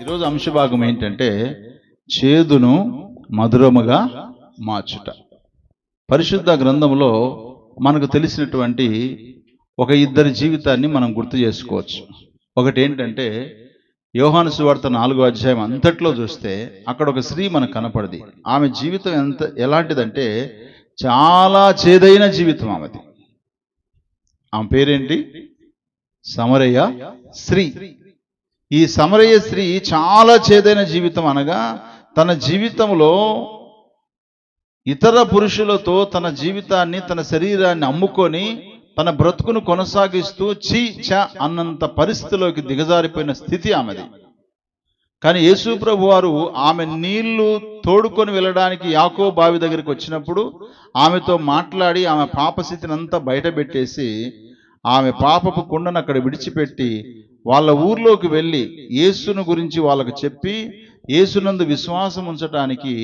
ఈరోజు అంశభాగం ఏంటంటే చేదును మధురముగా మార్చుట. పరిశుద్ధ గ్రంథంలో మనకు తెలిసినటువంటి ఒక ఇద్దరి జీవితాన్ని మనం గుర్తు చేసుకోవచ్చు. ఒకటి ఏంటంటే యోహాను సువార్త నాలుగో అధ్యాయం అంతట్లో చూస్తే అక్కడ ఒక స్త్రీ మనకు కనపడది. ఆమె జీవితం ఎంత ఎలాంటిదంటే చాలా చేదైన జీవితం ఆమెది. ఆమె పేరేంటి? సమరయ్య స్త్రీ. ఈ సమరయ్య స్త్రీ చాలా చేదైన జీవితం అనగా తన జీవితంలో ఇతర పురుషులతో తన జీవితాన్ని తన శరీరాన్ని అమ్ముకొని తన బ్రతుకును కొనసాగిస్తూ చీ చ అన్నంత పరిస్థితిలోకి దిగజారిపోయిన స్థితి ఆమెది. కానీ యేసుప్రభు వారు ఆమె నీళ్ళు తోడుకొని వెళ్ళడానికి యాకో బావి దగ్గరికి వచ్చినప్పుడు ఆమెతో మాట్లాడి ఆమె పాపస్థితిని అంతా బయటపెట్టేసి ఆమె పాపపు కుండను అక్కడ విడిచిపెట్టి వాళ్ళ ఊర్లోకి వెళ్ళి యేసును గురించి వాళ్ళకు చెప్పి యేసునందు విశ్వాసం ఉంచటానికి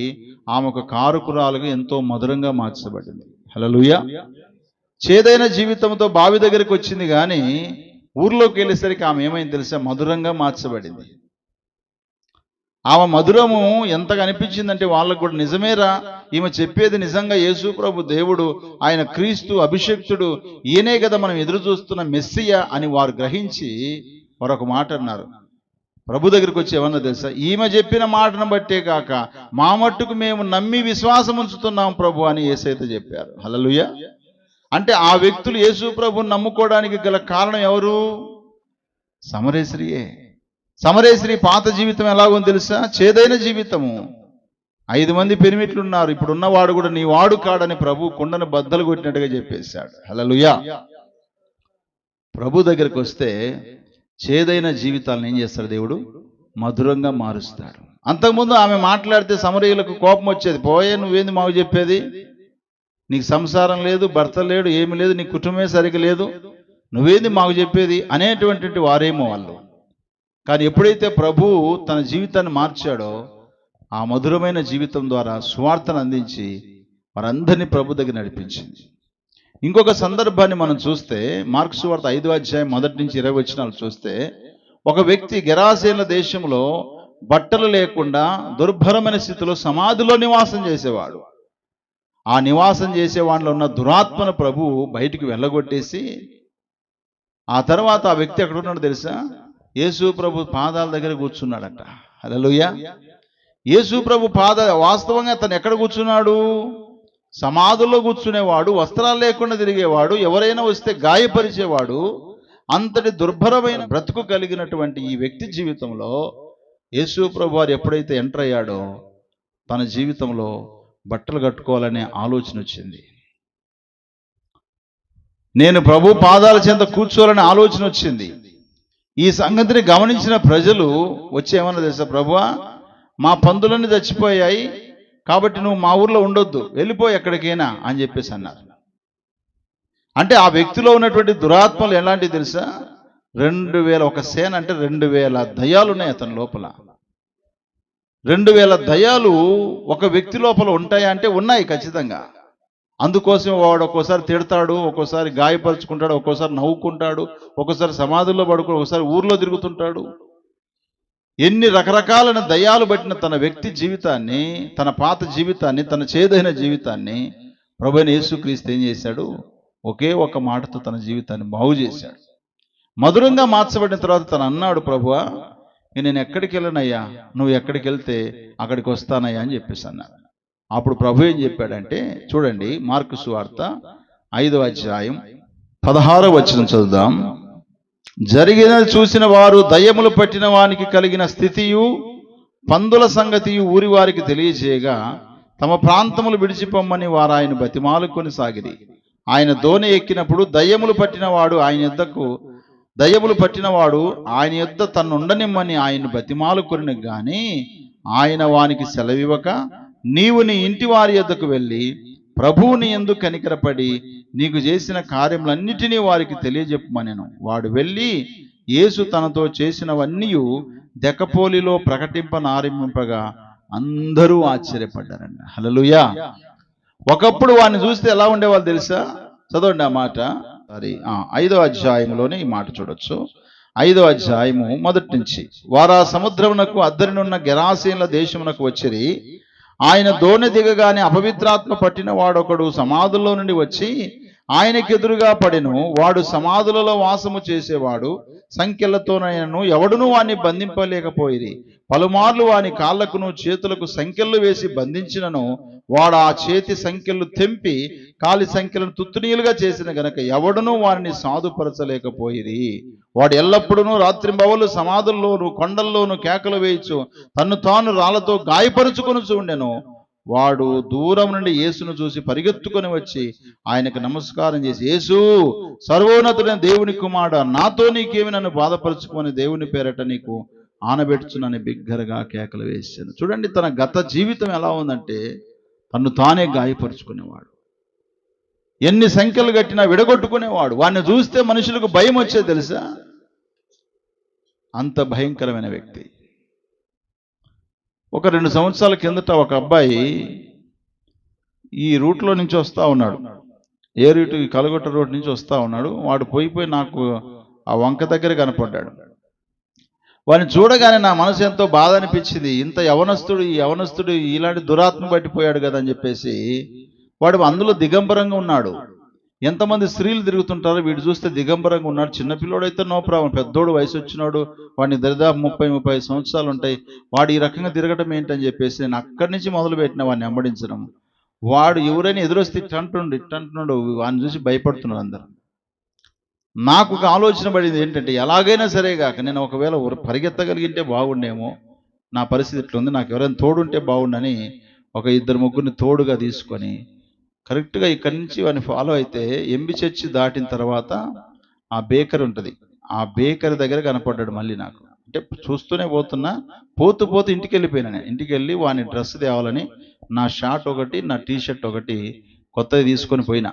ఆమె ఒక కారుకురాలుగా ఎంతో మధురంగా మార్చబడింది. హలలుయ చేదైన జీవితంతో బావి దగ్గరికి వచ్చింది కానీ ఊర్లోకి వెళ్ళేసరికి ఆమె ఏమైంది తెలుసా? మధురంగా మార్చబడింది. ఆమె మధురము ఎంతగా అనిపించిందంటే వాళ్ళకు కూడా నిజమేరా? ఈమె చెప్పేది నిజంగా యేసు ప్రభు దేవుడు ఆయన క్రీస్తు అభిషక్తుడు ఈయనే కదా మనం ఎదురు చూస్తున్న మెస్సియ అని వారు గ్రహించి మరొక మాట అన్నారు. ప్రభు దగ్గరికి వచ్చి ఏమన్నా తెలుసా? ఈమె చెప్పిన మాటను బట్టే కాక మా మట్టుకు మేము నమ్మి విశ్వాసం ఉంచుతున్నాం ప్రభు అని ఏసైతే చెప్పారు. హలలుయ అంటే ఆ వ్యక్తులు యేసు ప్రభుని నమ్ముకోవడానికి గల కారణం ఎవరు? సమరేశ్రీయే సమరేశ్రీ పాత జీవితం ఎలాగో తెలుసా? చేదైన జీవితము. ఐదు మంది పెనిమిట్లు ఉన్నారు ఇప్పుడు ఉన్నవాడు కూడా నీ వాడు కాడని ప్రభు కుండను బద్దలు కొట్టినట్టుగా చెప్పేశాడు. హలలుయా ప్రభు దగ్గరికి వస్తే చేదైన జీవితాలను ఏం చేస్తాడు దేవుడు? మధురంగా మారుస్తాడు. అంతకుముందు ఆమె మాట్లాడితే సమరీయులకు కోపం వచ్చేది. పోయే నువ్వేంది మాకు చెప్పేది? నీకు సంసారం లేదు భర్త లేడు ఏమి లేదు నీ కుటుంబమే సరిగ్గా లేదు. నువ్వేంది మాకు చెప్పేది? అనేటువంటి వారేమో వాళ్ళు. కానీ ఎప్పుడైతే ప్రభు తన జీవితాన్ని మార్చాడో ఆ మధురమైన జీవితం ద్వారా సువార్తను అందించి వారందరినీ ప్రభు దగ్గర నడిపించింది. ఇంకొక సందర్భాన్ని మనం చూస్తే మార్క్స్ వార్త ఐదు అధ్యాయం మొదటి నుంచి ఇరవై వచ్చినాలు చూస్తే ఒక వ్యక్తి గెరాసేల దేశంలో బట్టలు లేకుండా దుర్భరమైన స్థితిలో సమాధిలో నివాసం చేసేవాడు. ఆ నివాసం చేసేవాడిలో ఉన్న దురాత్మను ప్రభు బయటికి వెళ్ళగొట్టేసి ఆ తర్వాత ఆ వ్యక్తి ఎక్కడ ఉన్నాడు తెలుసా? యేసు ప్రభు పాదాల దగ్గర కూర్చున్నాడట. హలోయ యేసు ప్రభు పాద వాస్తవంగా తను ఎక్కడ కూర్చున్నాడు? సమాధుల్లో కూర్చునేవాడు వస్త్రాలు లేకుండా తిరిగేవాడు ఎవరైనా వస్తే గాయపరిచేవాడు అంతటి దుర్భరమైన బ్రతుకు కలిగినటువంటి ఈ వ్యక్తి జీవితంలో యేసు ప్రభు వారు ఎప్పుడైతే ఎంటర్ అయ్యాడో తన జీవితంలో బట్టలు కట్టుకోవాలనే ఆలోచన వచ్చింది. నేను ప్రభు పాదాల చెంత కూర్చోవాలనే ఆలోచన వచ్చింది. ఈ సంగతిని గమనించిన ప్రజలు వచ్చేమన్నా తెలుసా ప్రభువా మా పందులన్నీ చచ్చిపోయాయి కాబట్టి నువ్వు మా ఊర్లో ఉండొద్దు వెళ్ళిపోయి ఎక్కడికైనా అని చెప్పేసి అన్నారు. అంటే ఆ వ్యక్తిలో ఉన్నటువంటి దురాత్మలు ఎలాంటివి తెలుసా? రెండు వేల ఒక సేన అంటే రెండు వేల దయాలు ఉన్నాయి అతని లోపల. రెండు వేల దయాలు ఒక వ్యక్తి లోపల ఉంటాయా అంటే ఉన్నాయి ఖచ్చితంగా. అందుకోసం వాడు ఒక్కోసారి తిడతాడు ఒక్కోసారి గాయపరుచుకుంటాడు ఒక్కోసారి నవ్వుకుంటాడు ఒక్కోసారి సమాధుల్లో పడుకో ఒకసారి ఊర్లో తిరుగుతుంటాడు. ఎన్ని రకరకాలైన దయాలు పట్టిన తన వ్యక్తి జీవితాన్ని తన పాత జీవితాన్ని తన చేదైన జీవితాన్ని ప్రభుని యేసుక్రీస్తు ఏం చేశాడు? ఒకే ఒక మాటతో తన జీవితాన్ని బాగు చేశాడు. మధురంగా మార్చబడిన తర్వాత తను అన్నాడు ప్రభువా నేను ఎక్కడికి వెళ్ళనయ్యా? నువ్వు ఎక్కడికి వెళ్తే అక్కడికి వస్తానయ్యా? అని చెప్పేసి అన్నాడు. అప్పుడు ప్రభు ఏం చెప్పాడంటే చూడండి మార్కు సువార్త ఐదవ అధ్యాయం పదహారవ వచ్చిన చదువుదాం. జరిగిన చూసిన వారు దయ్యములు పట్టిన వానికి కలిగిన స్థితియు పందుల సంగతియు ఊరి వారికి తెలియజేయగా తమ ప్రాంతములు విడిచిపొమ్మని వారు ఆయన బతిమాలుకొని సాగిరి ఆయన దోణి ఎక్కినప్పుడు దయ్యములు పట్టినవాడు ఆయన యుద్ధకు దయ్యములు పట్టినవాడు ఆయన యుద్ధ తన్నుండనిమ్మని ఆయన బతిమాలుకొని గాని ఆయన వానికి సెలవివ్వక నీవు నీ ఇంటి వారి యొద్దకు వెళ్ళి ప్రభువుని ఎందు కనికరపడి నీకు చేసిన కార్యములన్నిటినీ వారికి తెలియజెప్పమనెను వాడు వెళ్ళి యేసు తనతో చేసినవన్నీ దెకపోలిలో ప్రకటింపనారంభింపగా అందరూ ఆశ్చర్యపడ్డారండి హలలుయా ఒకప్పుడు వాడిని చూస్తే ఎలా ఉండేవాళ్ళు తెలుసా? చదవండి ఆ మాట. సారీ ఆ, ఐదో అధ్యాయంలోనే ఈ మాట చూడొచ్చు. ఐదో అధ్యాయము మొదటి నుంచి. వారా సముద్రమునకు అద్దరినున్న గెరాసీన్ల దేశమునకు వచ్చిరి. ఆయన దోణి దిగగానే అపవిత్రాత్మ పట్టిన వాడొకడు సమాధుల్లో నుండి వచ్చి ఆయనకెదురుగా పడెను. వాడు సమాధులలో వాసము చేసేవాడు. సంఖ్యలతోనైనను ఎవడునూ వాణ్ణి బంధింపలేకపోయిరి పలుమార్లు వాని కాళ్ళకును చేతులకు సంఖ్యలు వేసి బంధించినను. వాడు ఆ చేతి సంఖ్యలు తెంపి కాలి సంఖ్యలను తుత్తునీలుగా చేసిన గనక ఎవడునూ వారిని సాధుపరచలేకపోయిరి వాడు ఎల్లప్పుడూ రాత్రింబవలు సమాధుల్లోను కొండల్లోను కేకలు వేయచ్చు తన్ను తాను రాళ్ళతో గాయపరుచుకొని ఉండెను. వాడు దూరం నుండి యేసును చూసి పరిగెత్తుకొని వచ్చి ఆయనకు నమస్కారం చేసి యేసు సర్వోన్నతుడైన దేవుని కుమారుడు నాతో నీకేమి నన్ను బాధపరుచుకొని దేవుని పేరట నీకు ఆనబెట్టుచునని బిగ్గరగా కేకలు వేసాను చూడండి తన గత జీవితం ఎలా ఉందంటే తన్ను తానే గాయపరుచుకునేవాడు. ఎన్ని సంఖ్యలు కట్టినా విడగొట్టుకునేవాడు. వాడిని చూస్తే మనుషులకు భయం వచ్చేది తెలుసా? అంత భయంకరమైన వ్యక్తి. ఒక రెండు సంవత్సరాల కిందట ఒక అబ్బాయి ఈ రూట్లో నుంచి వస్తూ ఉన్నాడు. ఏ రూటు కలగొట్ట రోడ్ నుంచి వస్తూ ఉన్నాడు. వాడు పోయి పోయి నాకు ఆ వంక దగ్గర కనపడ్డాడు. వాడిని చూడగానే నా మనసు ఎంతో బాధ అనిపించింది. ఇంత యవనస్తుడు ఈ యవనస్తుడు ఇలాంటి దురాత్మ పట్టిపోయాడు కదా అని చెప్పేసి వాడు అందులో దిగంబరంగా ఉన్నాడు. ఎంతమంది స్త్రీలు తిరుగుతుంటారో వీడు చూస్తే దిగంబరంగా ఉన్నాడు. చిన్నపిల్లోడైతే నో ప్రాబ్లం. పెద్దోడు వయసు వచ్చినాడు వాడిని దరిదాపు ముప్పై ముప్పై సంవత్సరాలు ఉంటాయి. వాడు ఈ రకంగా తిరగటం ఏంటని చెప్పేసి నేను అక్కడి నుంచి మొదలు పెట్టిన వాడిని వెంబడించడం. వాడు ఎవరైనా ఎదురొస్తే ఇట్టంటుండు ఇట్టంటున్నాడు వాడిని చూసి భయపడుతున్నారు అందరు. నాకు ఒక ఆలోచన పడింది ఏంటంటే ఎలాగైనా సరే కాక నేను ఒకవేళ పరిగెత్తగలిగింటే బాగుండేమో నా పరిస్థితి ఇట్లా ఉంది నాకు ఎవరైనా తోడుంటే బాగుండని ఒక ఇద్దరు ముగ్గురిని తోడుగా తీసుకొని కరెక్ట్గా ఇక్కడి నుంచి వాడిని ఫాలో అయితే ఎంబి చర్చి దాటిన తర్వాత ఆ బేకర్ ఉంటుంది. ఆ బేకర్ దగ్గర కనపడ్డాడు మళ్ళీ నాకు. అంటే చూస్తూనే పోతున్నా పోతూ పోతూ ఇంటికి వెళ్ళిపోయినా నేను. ఇంటికి వెళ్ళి వాని డ్రెస్ తేవాలని నా షార్ట్ ఒకటి నా టీ షర్ట్ ఒకటి కొత్తది తీసుకొని పోయినా.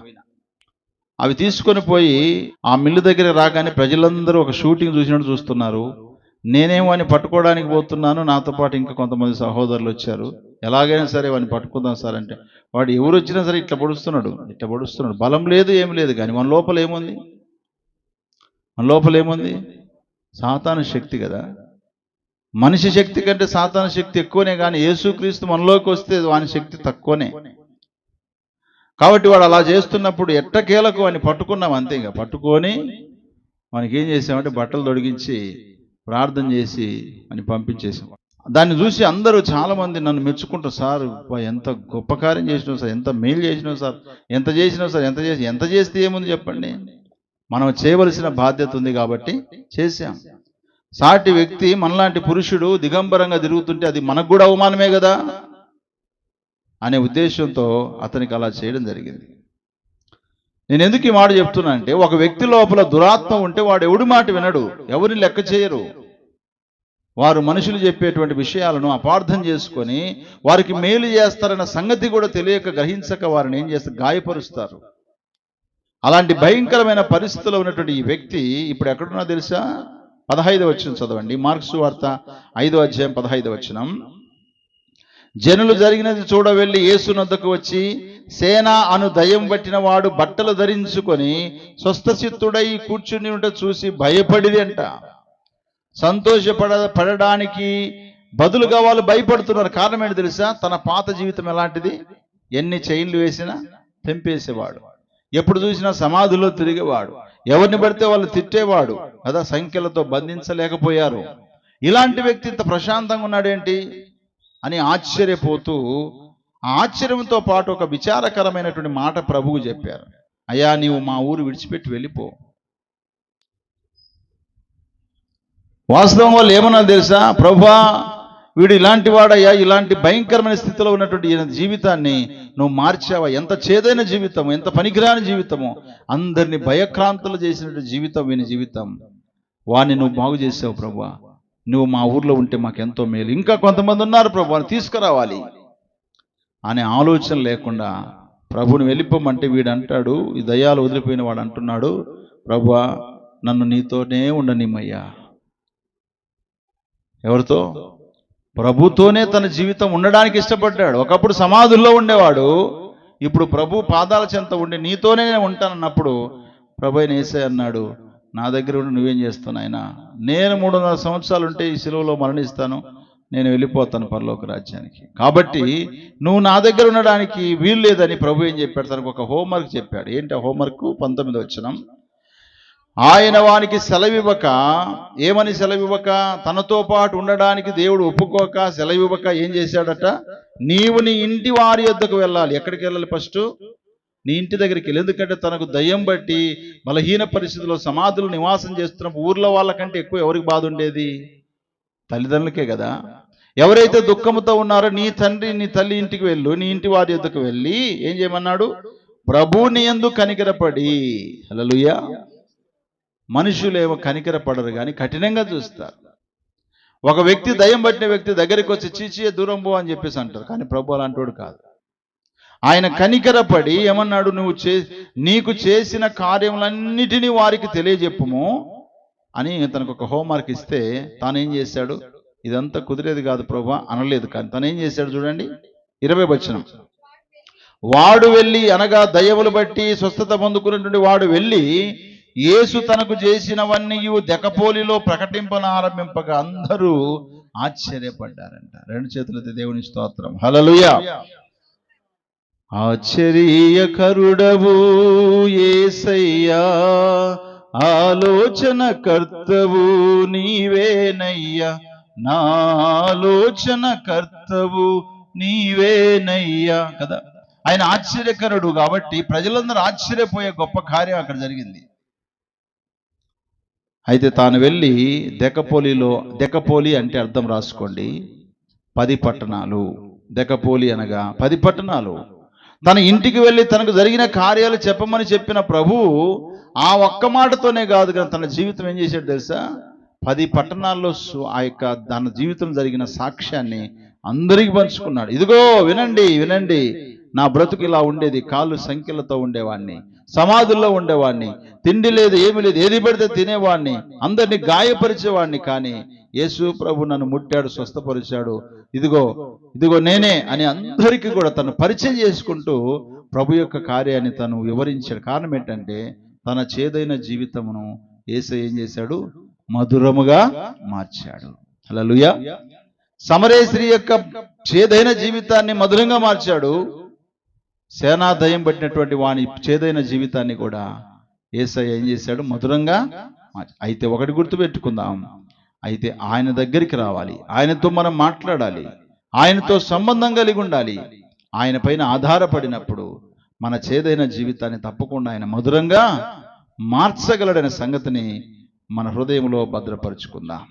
అవి తీసుకొని పోయి ఆ మిల్లు దగ్గర రాగానే ప్రజలందరూ ఒక షూటింగ్ చూసినట్టు చూస్తున్నారు. నేనేమో అని పట్టుకోవడానికి పోతున్నాను నాతో పాటు ఇంకా కొంతమంది సహోదరులు వచ్చారు. ఎలాగైనా సరే వాడిని పట్టుకుందాం సార్ అంటే వాడు ఎవరు వచ్చినా సరే ఇట్లా పొడుస్తున్నాడు ఇట్లా పొడుస్తున్నాడు. బలం లేదు ఏమి లేదు కానీ మన లోపల ఏముంది? మన లోపల ఏముంది? సాతాన శక్తి కదా. మనిషి శక్తి కంటే సాతాన శక్తి ఎక్కువనే కానీ యేసుక్రీస్తు మనలోకి వస్తే వాని శక్తి తక్కువనే. కాబట్టి వాడు అలా చేస్తున్నప్పుడు ఎట్టకేలకు వాడిని పట్టుకున్నాం అంతే ఇంకా. పట్టుకొని మనకి ఏం చేసామంటే బట్టలు తొడిగించి ప్రార్థన చేసి అని పంపించేసాం. దాన్ని చూసి అందరూ చాలామంది నన్ను మెచ్చుకుంటారు. సార్ ఎంత గొప్ప కార్యం చేసినావు సార్ ఎంత మేలు చేసినావు సార్ ఎంత చేసినావు సార్ ఎంత చేసి ఎంత చేస్తే ఏముంది చెప్పండి? మనం చేయవలసిన బాధ్యత ఉంది కాబట్టి చేశాం. సాటి వ్యక్తి మనలాంటి పురుషుడు దిగంబరంగా తిరుగుతుంటే అది మనకు కూడా అవమానమే కదా అనే ఉద్దేశంతో అతనికి అలా చేయడం జరిగింది. నేను ఎందుకు ఈ మాట చెప్తున్నా అంటే ఒక వ్యక్తి లోపల దురాత్మ ఉంటే వాడు ఎవడి మాట వినడు ఎవరిని లెక్క చేయరు. వారు మనుషులు చెప్పేటువంటి విషయాలను అపార్థం చేసుకొని వారికి మేలు చేస్తారన్న సంగతి కూడా తెలియక గ్రహించక వారిని ఏం చేస్తారు? గాయపరుస్తారు. అలాంటి భయంకరమైన పరిస్థితిలో ఉన్నటువంటి ఈ వ్యక్తి ఇప్పుడు ఎక్కడున్నా తెలుసా? పదహైదు వచ్చిన చదవండి. మార్క్స్ వార్త ఐదో అధ్యాయం పదహైదు వచనం. జనులు జరిగినది చూడవెళ్ళి యేసునొద్దకు వచ్చి సేన అను దయం పట్టిన వాడు బట్టలు ధరించుకొని స్వస్థచిత్తుడై కూర్చుని ఉంట చూసి భయపడిది అంట. సంతోషపడ పడడానికి బదులుగా వాళ్ళు భయపడుతున్నారు. కారణం ఏంటి తెలుసా? తన పాత జీవితం ఎలాంటిది? ఎన్ని చైన్లు వేసినా తెంపేసేవాడు. ఎప్పుడు చూసినా సమాధిలో తిరిగేవాడు. ఎవరిని పడితే వాళ్ళు తిట్టేవాడు. కదా సంఖ్యలతో బంధించలేకపోయారు. ఇలాంటి వ్యక్తి ఇంత ప్రశాంతంగా ఉన్నాడేంటి? అని ఆశ్చర్యపోతూ ఆ ఆశ్చర్యంతో పాటు ఒక విచారకరమైనటువంటి మాట ప్రభువు చెప్పారు. అయ్యా నీవు మా ఊరు విడిచిపెట్టి వెళ్ళిపో. వాస్తవం వాళ్ళు ఏమన్నా తెలుసా? ప్రభా వీడు ఇలాంటి వాడయ్యా ఇలాంటి భయంకరమైన స్థితిలో ఉన్నటువంటి ఈయన జీవితాన్ని నువ్వు మార్చావా? ఎంత చేదైన జీవితము ఎంత పనికిరాని జీవితము? అందరిని భయక్రాంతులు చేసినటువంటి జీవితం వీని జీవితం. వాణ్ణి నువ్వు బాగు చేసావు ప్రభా. నువ్వు మా ఊర్లో ఉంటే మాకెంతో మేలు. ఇంకా కొంతమంది ఉన్నారు ప్రభు తీసుకురావాలి అనే ఆలోచన లేకుండా ప్రభుని వెళ్ళిపోమంటే వీడు అంటాడు ఈ దయాలు వదిలిపోయిన వాడు అంటున్నాడు ప్రభా నన్ను నీతోనే ఉండనిమ్మయ్యా. ఎవరితో? ప్రభుతోనే తన జీవితం ఉండడానికి ఇష్టపడ్డాడు. ఒకప్పుడు సమాధుల్లో ఉండేవాడు. ఇప్పుడు ప్రభు పాదాల చెంత ఉండి నీతోనే నేను ఉంటానన్నప్పుడు ప్రభు అయిన అన్నాడు నా దగ్గర ఉండి నువ్వేం చేస్తాను ఆయన నేను మూడున్నర సంవత్సరాలు ఉంటే ఈ సెలవులో మరణిస్తాను. నేను వెళ్ళిపోతాను పరలోక రాజ్యానికి. కాబట్టి నువ్వు నా దగ్గర ఉండడానికి వీలు లేదని ప్రభు ఏం చెప్పాడు? తనకు ఒక హోంవర్క్ చెప్పాడు. ఏంటి ఆ హోంవర్క్? పంతొమ్మిది వచ్చినాం ఆయన వానికి సెలవివ్వక ఏమని సెలవివ్వక? తనతో పాటు ఉండడానికి దేవుడు ఒప్పుకోక సెలవివ్వక ఏం చేశాడట? నీవు నీ ఇంటి వారి యొద్దకు వెళ్ళాలి. ఎక్కడికి వెళ్ళాలి ఫస్ట్? నీ ఇంటి దగ్గరికి వెళ్ళి. ఎందుకంటే తనకు దయ్యం బట్టి బలహీన పరిస్థితుల్లో సమాధులు నివాసం చేస్తున్న ఊర్లో వాళ్ళకంటే ఎక్కువ ఎవరికి బాధ ఉండేది? తల్లిదండ్రులకే కదా. ఎవరైతే దుఃఖంతో ఉన్నారో నీ తండ్రి నీ తల్లి ఇంటికి వెళ్ళు. నీ ఇంటి వారి యొద్దకు వెళ్ళి ఏం చేయమన్నాడు? ప్రభుని ఎందు కనికరపడి. హల్లెలూయా. మనుషులేమో కనికరపడరు కానీ కఠినంగా చూస్తారు. ఒక వ్యక్తి దయ్యం పట్టిన వ్యక్తి దగ్గరికి వచ్చి చీచీ దూరం పో అని చెప్పేసి అంటారు. కానీ ప్రభు అలాంటోడు కాదు. ఆయన కనికరపడి ఏమన్నాడు నువ్వు చే నీకు చేసిన కార్యములన్నిటినీ వారికి తెలియజెప్పుము అని తనకు ఒక హోంవర్క్ ఇస్తే తానేం చేశాడు? ఇదంతా కుదిరేది కాదు ప్రభు అనలేదు. కానీ తను ఏం చేశాడు చూడండి ఇరవై వచనం. వాడు వెళ్ళి అనగా దయవులు బట్టి స్వస్థత పొందుకున్నటువంటి వాడు వెళ్ళి యేసు తనకు చేసినవన్నీ దెకపోలిలో ప్రకటింపన ఆరంభింపగా అందరూ ఆశ్చర్యపడ్డారంట. రెండు చేతులతో దేవుని స్తోత్రం. ఆశ్చర్య ఆశ్చర్యకరుడవు ఏసయ్యా ఆలోచన కర్తవు నీవేనయ్యా నా ఆలోచన కర్తవు నీవేనయ్యా కదా. ఆయన ఆశ్చర్యకరుడు కాబట్టి ప్రజలందరూ ఆశ్చర్యపోయే గొప్ప కార్యం అక్కడ జరిగింది. అయితే తాను వెళ్ళి దెకపోలిలో దెకపోలి అంటే అర్థం రాసుకోండి. పది పట్టణాలు. దెకపోలి అనగా పది పట్టణాలు. తన ఇంటికి వెళ్ళి తనకు జరిగిన కార్యాలు చెప్పమని చెప్పిన ప్రభు ఆ ఒక్క మాటతోనే కాదు కానీ తన జీవితం ఏం చేశాడు తెలుసా? పది పట్టణాల్లో ఆ యొక్క తన జీవితం జరిగిన సాక్ష్యాన్ని అందరికి పంచుకున్నాడు. ఇదిగో వినండి వినండి. నా బ్రతుకు ఇలా ఉండేది కాళ్ళు సంఖ్యలతో ఉండేవాడిని. సమాధుల్లో ఉండేవాడిని తిండి లేదు ఏమి లేదు ఏది పెడితే తినేవాడిని అందరిని గాయపరిచేవాడిని కానీ యేసు ప్రభు నన్ను ముట్టాడు స్వస్థపరిచాడు. ఇదిగో ఇదిగో నేనే అని అందరికీ కూడా తను పరిచయం చేసుకుంటూ ప్రభు యొక్క కార్యాన్ని తను వివరించాడు. కారణం ఏంటంటే తన చేదైన జీవితమును ఏసు ఏం చేశాడు? మధురముగా మార్చాడు. అలా సమరే స్త్రీ యొక్క చేదైన జీవితాన్ని మధురంగా మార్చాడు. సేనా దయం పట్టినటువంటి వాని చేదైన జీవితాన్ని కూడా ఏసై ఏం చేశాడు? మధురంగా అయితే ఒకటి గుర్తుపెట్టుకుందాం. అయితే ఆయన దగ్గరికి రావాలి. ఆయనతో మనం మాట్లాడాలి. ఆయనతో సంబంధం కలిగి ఉండాలి. ఆయన పైన ఆధారపడినప్పుడు మన చేదైన జీవితాన్ని తప్పకుండా ఆయన మధురంగా మార్చగలడనే సంగతిని మన హృదయంలో భద్రపరుచుకుందాం.